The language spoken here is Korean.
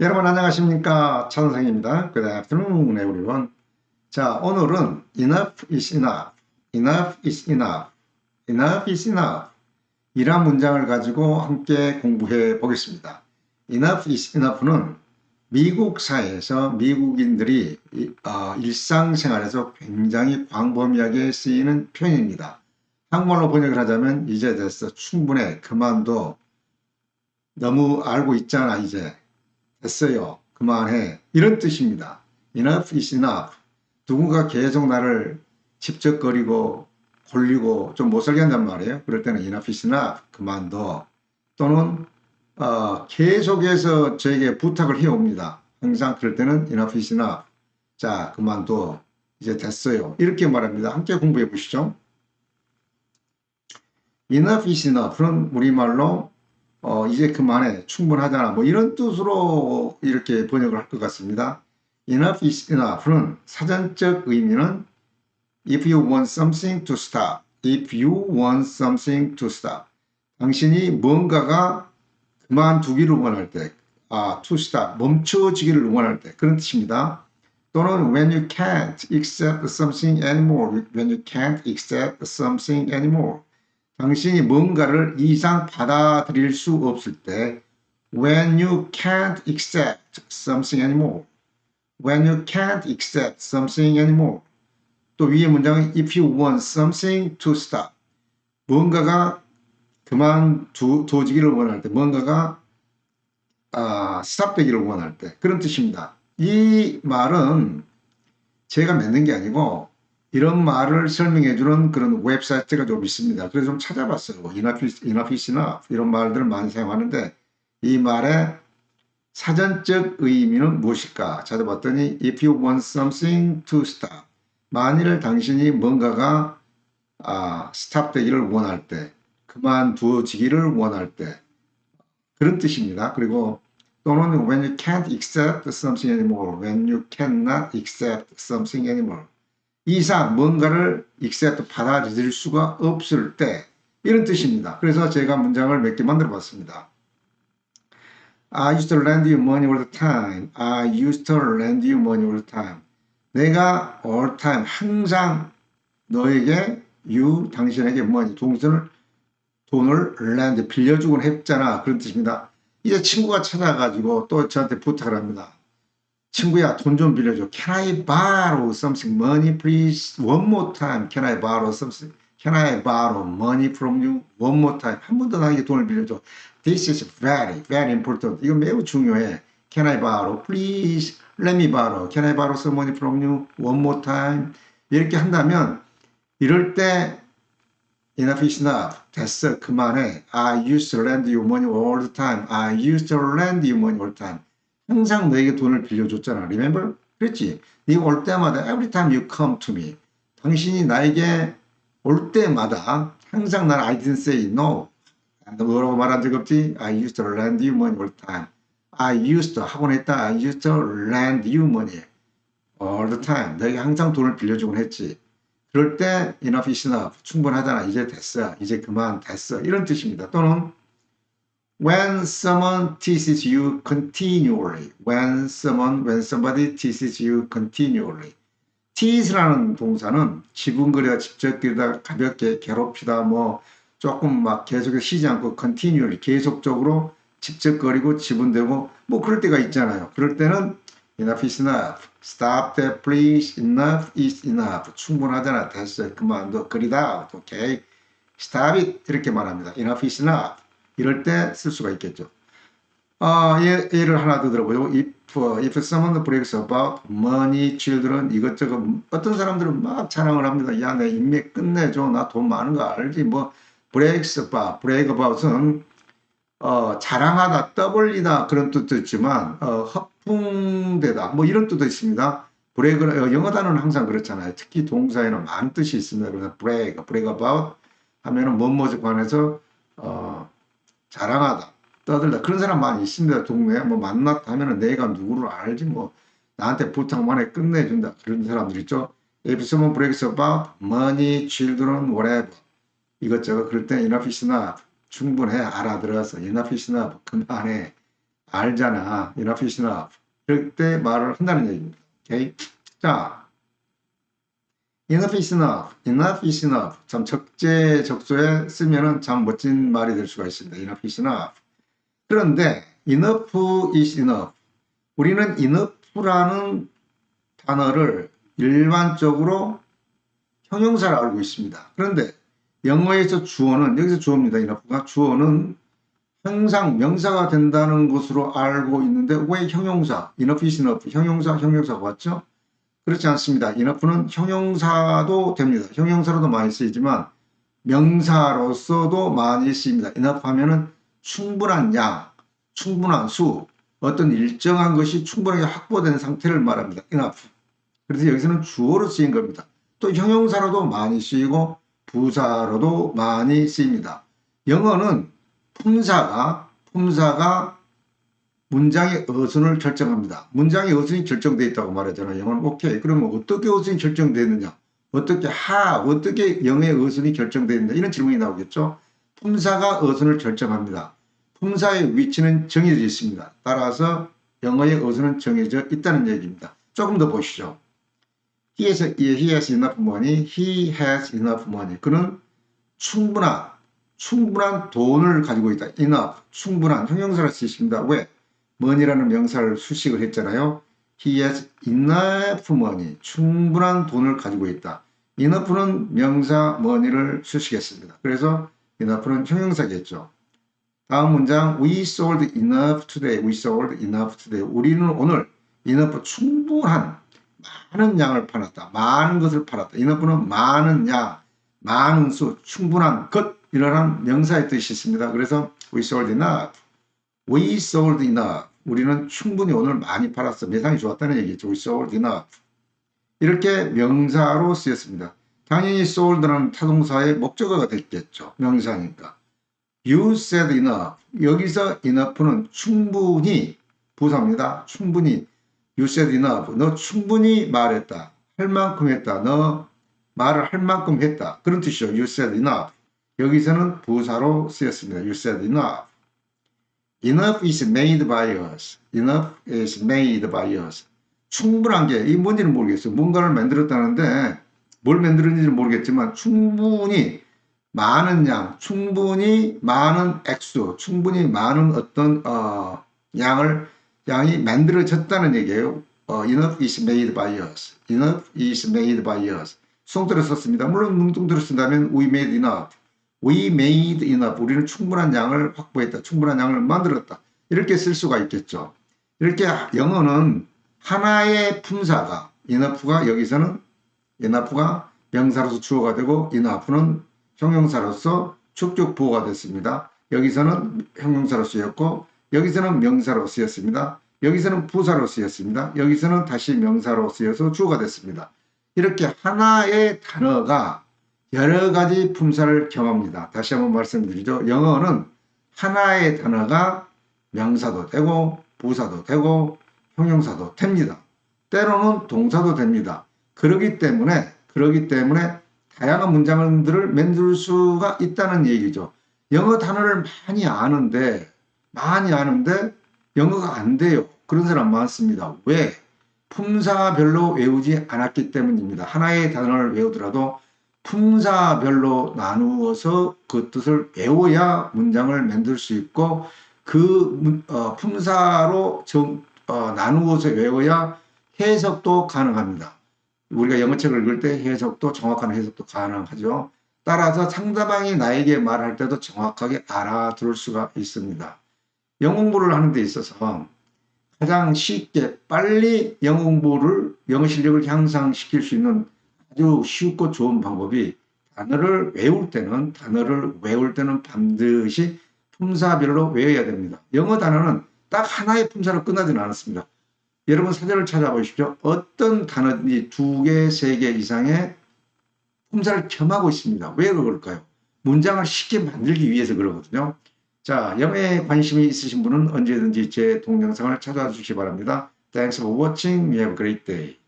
여러분 안녕하십니까 차선생입니다. Good afternoon everyone. 자 오늘은 enough is enough, enough is enough, enough is enough 이란 문장을 가지고 함께 공부해 보겠습니다. enough is enough는 미국 사회에서 미국인들이 이- 어, 일상생활에서 굉장히 광범위하게 쓰이는 표현입니다. 한국말로 번역을 하자면 이제 됐어 충분해 그만둬 너무 알고 있잖아 이제 됐어요. 그만해. 이런 뜻입니다. Enough is enough. 누군가 계속 나를 집적거리고 골리고 좀 못 살게 한단 말이에요. 그럴 때는 enough is enough. 그만둬. 또는 어, 계속해서 저에게 부탁을 해옵니다. 항상 그럴 때는 enough is enough. 자, 그만둬. 이제 됐어요. 이렇게 말합니다. 함께 공부해 보시죠. enough is enough는 우리말로 어, 이제 그만해. 충분하잖아. 뭐 이런 뜻으로 이렇게 번역을 할 것 같습니다. enough is enough는 사전적 의미는 if you want something to stop. if you want something to stop. 당신이 뭔가가 그만두기를 원할 때, 아, to stop, 멈춰지기를 원할 때 그런 뜻입니다. 또는 when you can't accept something anymore, when you can't accept something anymore. 당신이 뭔가를 이상 받아들일 수 없을 때 when you can't accept something anymore when you can't accept something anymore 또 위에 문장은 if you want something to stop 뭔가가 그만두어지기를 원할 때 뭔가가 아, 스탑되기를 원할 때 그런 뜻입니다. 이 말은 제가 맺는 게 아니고 이런 말을 설명해 주는 그런 웹사이트가 좀 있습니다. 그래서 좀 찾아봤어요. 이나피스, 이나피스나 이런 말들을 많이 사용하는데 이 말의 사전적 의미는 무엇일까? 찾아봤더니 if you want something to stop 만일 당신이 뭔가가 아, 스탑 되기를 원할 때 그만두어지기를 원할 때 그런 뜻입니다. 그리고 또는 when you can't accept something anymore, when you cannot accept something anymore 이상 뭔가를 accept 받아들일 수가 없을 때 이런 뜻입니다. 그래서 제가 문장을 몇 개 만들어 봤습니다. I used to lend you money all the time. I used to lend you money all the time. 내가 all time 항상 너에게 you 당신에게 money 동전을 돈을 lend 빌려주곤 했잖아 그런 뜻입니다. 이제 친구가 찾아가지고 또 저한테 부탁을 합니다. 친구야 돈 좀 빌려줘. Can I borrow something money please? One more time. Can I borrow something? Can I borrow money from you? One more time. 한 번 더 나에게 돈을 빌려줘. This is very, very important. 이거 매우 중요해. Can I borrow? Please let me borrow. Can I borrow some money from you? One more time. 이렇게 한다면 이럴 때 enough is enough. 됐어. 그만해. I used to lend you money all the time. I used to lend you money all the time. 항상 너에게 돈을 빌려줬잖아. Remember? 그랬지? 네가 올 때마다 every time you come to me. 당신이 나에게 올 때마다 항상 난 I didn't say no. 너 뭐라고 말한 적 없지? I used to lend you money all the time. I used to 하곤 했다. I used to lend you money all the time. 너에게 항상 돈을 빌려주곤 했지. 그럴 때 enough is enough. 충분하잖아. 이제 됐어. 이제 그만 됐어. 이런 뜻입니다. 또는 when someone teases you continually. when someone when somebody teases you continually. tease라는 동사는 지분거리다 집적거리다 가볍게 괴롭히다 뭐 조금 막 계속 쉬지 않고 continually 계속적으로 집적거리고 지분되고 뭐 그럴 때가 있잖아요. 그럴 때는 enough is enough. stop that please. enough is enough. 충분하잖아. 됐어. 그만둬. 그리다. 오케이. stop it. 이렇게 말합니다. enough is enough. 이럴 때 쓸 수가 있겠죠. 아, 예, 예를 하나 더 들어보죠. If, if someone brags about money, children, 이것저것, 어떤 사람들은 막 자랑을 합니다. 야, 내 인맥 끝내줘. 나 돈 많은 거 알지? 뭐, brags about, brag about은, 어, 자랑하다, 떠벌리다 그런 뜻도 있지만, 어, 허풍되다. 뭐 이런 뜻도 있습니다. brag, 어, 영어 단어는 항상 그렇잖아요. 특히 동사에는 많은 뜻이 있습니다. 그래서 brag, brag about 하면은 뭐뭐에 관해서, 어, 자랑하다. 떠들다 그런 사람 많이 있습니다 동네에 뭐 만났다 하면은 내가 누구를 알지 뭐 나한테 부탁만 해 끝내준다 그런 사람들 있죠 if someone brags about money, children, whatever 이것저것 그럴 때 enough is enough 충분해 알아들어서 enough is enough 그만해 알잖아. enough is enough. 그럴 때 말을 한다는 얘기입니다. 오케이? 자, enough is enough. enough is enough. 참 적재적소에 쓰면은 참 멋진 말이 될 수가 있습니다. enough is enough. 그런데 enough is enough. 우리는 enough라는 단어를 일반적으로 형용사를 알고 있습니다. 그런데 영어에서 주어는 여기서 주어입니다. enough가 주어는 항상 명사가 된다는 것으로 알고 있는데 왜 형용사 enough is enough 형용사 형용사가 왔죠? 그렇지 않습니다. enough는 형용사도 됩니다. 형용사로도 많이 쓰이지만 명사로서도 많이 쓰입니다. enough 하면은 충분한 양, 충분한 수, 어떤 일정한 것이 충분하게 확보된 상태를 말합니다. enough. 그래서 여기서는 주어로 쓰인 겁니다. 또 형용사로도 많이 쓰이고 부사로도 많이 쓰입니다. 영어는 품사가 품사가 문장의 어순을 결정합니다. 문장의 어순이 결정되어 있다고 말하잖아요. 영어는 오케이. 그러면 어떻게 어순이 결정되느냐? 어떻게 하, 어떻게 영어의 어순이 결정되어 있느냐? 이런 질문이 나오겠죠. 품사가 어순을 결정합니다. 품사의 위치는 정해져 있습니다. 따라서 영어의 어순은 정해져 있다는 얘기입니다. 조금 더 보시죠. He has, he has enough money. He has enough money. 그는 충분한 충분한 돈을 가지고 있다. enough, 충분한 형용사를 쓰십니다. 왜? Money라는 명사를 수식을 했잖아요. He has enough money. 충분한 돈을 가지고 있다. enough는 명사 money를 수식했습니다. 그래서 enough는 형용사겠죠. 다음 문장 We sold enough today. We sold enough today. 우리는 오늘 enough 충분한 많은 양을 팔았다. 많은 것을 팔았다. enough는 많은 양, 많은 수, 충분한 것 이러한 명사의 뜻이 있습니다. 그래서 we sold enough. We sold enough. 우리는 충분히 오늘 많이 팔았어. 매상이 좋았다는 얘기죠. We sold enough. 이렇게 명사로 쓰였습니다. 당연히 sold라는 타동사의 목적어가 됐겠죠. 명사니까. You said enough. 여기서 enough는 충분히 부사입니다. 충분히. You said enough. 너 충분히 말했다. 할 만큼 했다. 너 말을 할 만큼 했다. 그런 뜻이죠. You said enough. 여기서는 부사로 쓰였습니다. You said enough. Enough is made by us. Enough is made by us. 충분한 게, 이 뭔지는 모르겠어요. 뭔가를 만들었다는데, 뭘 만들었는지 는 모르겠지만, 충분히 많은 양, 충분히 많은 액수, 충분히 많은 어떤, 어, 양을, 양이 만들어졌다는 얘기예요. 어, enough is made by us. enough is made by us. 수동태로 썼습니다. 물론 능동태로 쓴다면 we made enough. We made enough. 우리는 충분한 양을 확보했다. 충분한 양을 만들었다. 이렇게 쓸 수가 있겠죠. 이렇게 영어는 하나의 품사가 enough가 여기서는 enough가 명사로서 주어가 되고 enough는 형용사로서 축적 부호가 됐습니다. 여기서는 형용사로 쓰였고 여기서는 명사로 쓰였습니다. 여기서는 부사로 쓰였습니다. 여기서는 다시 명사로 쓰여서 주어가 됐습니다. 이렇게 하나의 단어가 여러 가지 품사를 겸합니다. 다시 한번 말씀드리죠. 영어는 하나의 단어가 명사도 되고 부사도 되고 형용사도 됩니다. 때로는 동사도 됩니다. 그러기 때문에 그러기 때문에 다양한 문장들을 만들 수가 있다는 얘기죠. 영어 단어를 많이 아는데 많이 아는데 영어가 안 돼요. 그런 사람 많습니다. 왜? 품사별로 외우지 않았기 때문입니다. 하나의 단어를 외우더라도 품사별로 나누어서 그 뜻을 외워야 문장을 만들 수 있고 그 문- 어, 품사로 정, 어, 나누어서 외워야 해석도 가능합니다. 우리가 영어책을 읽을 때 해석도 정확한 해석도 가능하죠. 따라서 상대방이 나에게 말할 때도 정확하게 알아들을 수가 있습니다. 영어 공부를 하는 데 있어서 가장 쉽게 빨리 영어 공부를 영어 실력을 향상시킬 수 있는 아주 쉽고 좋은 방법이 단어를 외울 때는 단어를 외울 때는 반드시 품사별로 외워야 됩니다. 영어 단어는 딱 하나의 품사로 끝나지는 않았습니다. 여러분 사전을 찾아보십시오. 어떤 단어든지 두 개, 세 개 이상의 품사를 겸하고 있습니다. 왜 그럴까요? 문장을 쉽게 만들기 위해서 그러거든요. 자, 영어에 관심이 있으신 분은 언제든지 제 동영상을 찾아와 주시기 바랍니다. Thanks for watching. We have a great day.